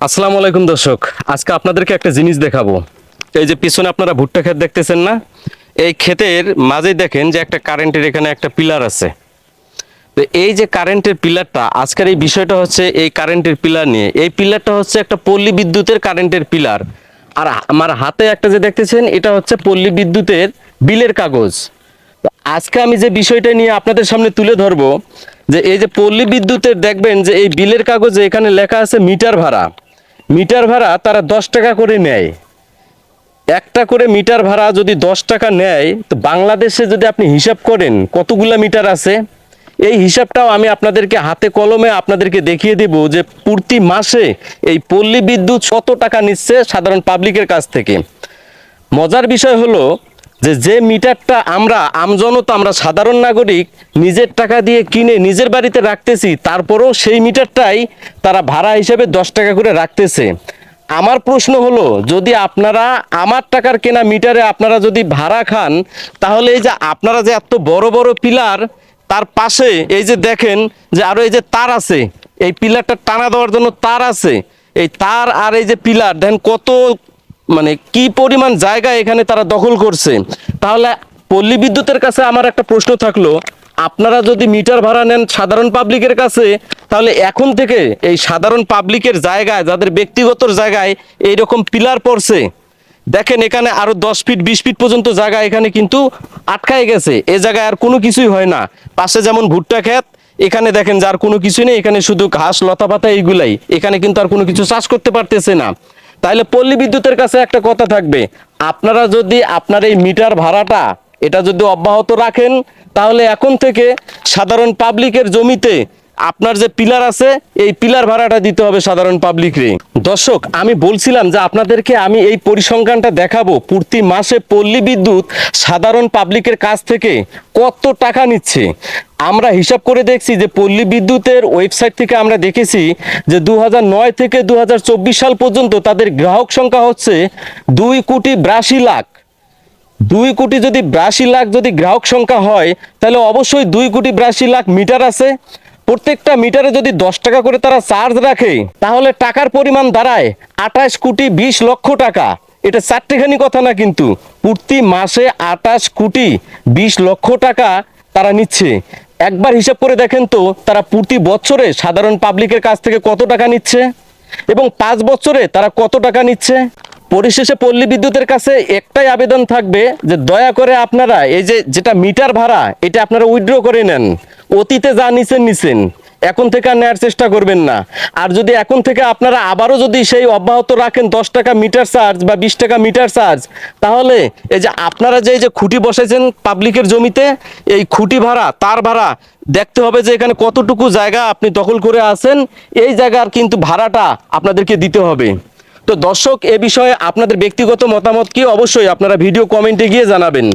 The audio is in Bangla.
আসসালামু আলাইকুম দর্শক, আজকে আপনাদেরকে একটা জিনিস দেখাবো। এই যে পিছনে আপনারা ভুট্টা ক্ষেত দেখতেছেন না? এই ক্ষেতের মাঝেই দেখেন যে একটা কারেন্টের এখানে একটা পিলার আছে। তো এই যে কারেন্টের পিলারটা, আজকের এই বিষয়টা হচ্ছে এই কারেন্টের পিলার নিয়ে। এই পিলারটা হচ্ছে একটা পল্লী বিদ্যুতের কারেন্টের পিলার। আর আমার হাতে একটা যে দেখতেছেন, এটা হচ্ছে পল্লী বিদ্যুতের বিলের কাগজ। তো আজকে আমি যে বিষয়টা নিয়ে আপনাদের সামনে তুলে ধরবো, যে এই যে পল্লী বিদ্যুতের দেখবেন যে এই বিলের কাগজে এখানে লেখা আছে মিটার ভাড়া। মিটার ভাড়া তারা দশ টাকা করে নেয়। একটা করে মিটার ভাড়া যদি দশ টাকা নেয়, তো বাংলাদেশে যদি আপনি হিসাব করেন কতগুলা মিটার আছে, এই হিসাবটাও আমি আপনাদেরকে হাতে কলমে আপনাদেরকে দেখিয়ে দেব যে প্রতি মাসে এই পল্লী বিদ্যুৎ কত টাকা নিচ্ছে সাধারণ পাবলিকের কাছ থেকে। মজার বিষয় হলো যে যে মিটারটা আমরা আমজনতা আমরা সাধারণ নাগরিক, নিজের টাকা দিয়ে কিনে নিজের বাড়িতে রাখতেছি, তারপরেও সেই মিটারটাই তারা ভাড়া হিসেবে দশ টাকা করে রাখতেছে। আমার প্রশ্ন হলো, যদি আপনারা আমার টাকার কেনা মিটারে আপনারা যদি ভাড়া খান, তাহলে এই যে আপনারা যে এত বড় বড় পিলার, তার পাশে এই যে দেখেন যে আরও এই যে তার আছে, এই পিলারটা টানা দেওয়ার জন্য তার আছে, এই তার আর এই যে পিলার, দেখেন কত মানে কি পরিমাণ জায়গা এখানে তারা দখল করছে? তাহলে পল্লী বিদ্যুতের কাছে আমার একটা প্রশ্ন থাকল, আপনারা যদি মিটার ভাড়া নেন সাধারণ পাবলিকের কাছে, তাহলে এখন থেকে এই সাধারণ পাবলিকের জায়গায়, যাদের ব্যক্তিগত জায়গায় এই রকম পিলার পড়ছে, দেখেন এখানে আরও দশ ফিট, বিশ ফিট পর্যন্ত জায়গা এখানে কিন্তু আটকায় গেছে। এ জায়গায় আর কোনো কিছুই হয় না। পাশে যেমন ভুট্টা ক্ষেত, এখানে দেখেন যার কোনো কিছু নেই, এখানে শুধু ঘাস লতা পাতা এইগুলাই। এখানে কিন্তু আর কোনো কিছু চাষ করতে পারতেছে না। তাহলে পল্লী বিদ্যুতের কাছে একটা কথা থাকবে। আপনারা যদি আপনার এই মিটার ভাড়াটা, এটা যদি অব্যাহত রাখেন, তাহলে এখন থেকে সাধারণ পাবলিকের জমিতে আপনার যে পিলার আছে, এই পিলার ভাড়াটা দিতে হবে সাধারণ পাবলিকরে দর্শক, আমি বলছিলাম যে আপনাদেরকে আমি এই পরিসংখ্যানটা দেখাবো। প্রতি মাসে পল্লী বিদ্যুৎ সাধারণ পাবলিকের কাছ থেকে কত টাকা নিচ্ছে? আমরা হিসাব করে দেখছি যে পল্লী বিদ্যুতের ওয়েবসাইট থেকে আমরা দেখেছি যে দু নয় থেকে দু হাজার চব্বিশ সাল পর্যন্ত তাদের গ্রাহক সংখ্যা হচ্ছে দুই কোটি বিরাশি লাখ। দুই কোটি যদি বিরাশি লাখ যদি গ্রাহক সংখ্যা হয়, তাহলে অবশ্যই দুই কোটি বিরাশি লাখ মিটার আছে। প্রত্যেকটা মিটারে যদি দশ টাকা করে তারা চার্জ রাখে, তাহলে টাকার পরিমাণ দাঁড়ায় আঠাশ কোটি বিশ লক্ষ টাকা। এটা চারটেখানি কথা না কিন্তু। প্রতি মাসে আঠাশ কোটি বিশ লক্ষ টাকা তারা নিচ্ছে। একবার হিসাব করে দেখেন তো, তারা প্রতি বছরে সাধারণ পাবলিকের কাছ থেকে কত টাকা নিচ্ছে? এবং পাঁচ বছরে তারা কত টাকা নিচ্ছে? পরিশেষে পল্লী বিদ্যুতের কাছে একটাই আবেদন থাকবে যে দয়া করে আপনারা এই যে যেটা মিটার ভাড়া, এটা আপনারা উইথড্র করে নেন। অতীতে যা নিছেন নিছেন। এখন থেকে আর নেওয়ার চেষ্টা করবেন না। আর যদি এখন থেকে আপনারা আবারও যদি সেই অব্যাহত রাখেন দশ টাকা মিটার চার্জ বা বিশ টাকা মিটার চার্জ, তাহলে এই যে আপনারা যে এই যে খুঁটি বসেছেন পাবলিকের জমিতে, এই খুঁটি ভাড়া, তার ভাড়া দেখতে হবে যে এখানে কতটুকু জায়গা আপনি দখল করে আছেন। এই জায়গার কিন্তু ভাড়াটা আপনাদেরকে দিতে হবে। তো দর্শক এ বিষয়ে আপনাদের ব্যক্তিগত মতামত কি? অবশ্যই আপনারা ভিডিও কমেন্টে গিয়ে জানাবেন।